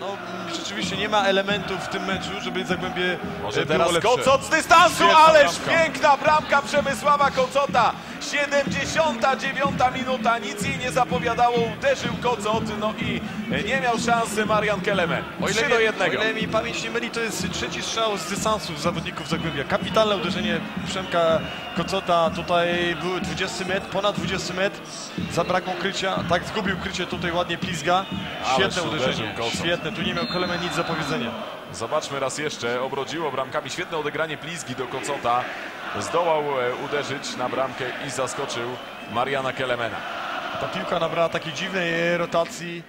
no, rzeczywiście nie ma elementów w tym meczu, żeby Zagłębie Może e, było teraz lepsze. Kocot z dystansu, Świetna ależ bramka. piękna bramka Przemysława Kocota. 79 minuta, nic jej nie zapowiadało, uderzył Kocot, no i nie miał szansy Marian Kelemen. O 3 ile, do 1. o ile mi pamięć nie myli, to jest trzeci strzał z dystansu zawodników Zagłębia. Kapitalne uderzenie Przemka Kocota, tutaj były 20 metr, ponad 20 metr, zabrakło krycia, tak zgubił krycie tutaj ładnie Plizga. Świetne uderzenie, świetne, tu nie miał Kelemen nic do powiedzenia. Zobaczmy raz jeszcze, obrodziło bramkami, świetne odegranie Plizgi do Kocota. Zdołał e, uderzyć na bramkę i zaskoczył Mariana Kelemena. Ta piłka nabrała takiej dziwnej rotacji,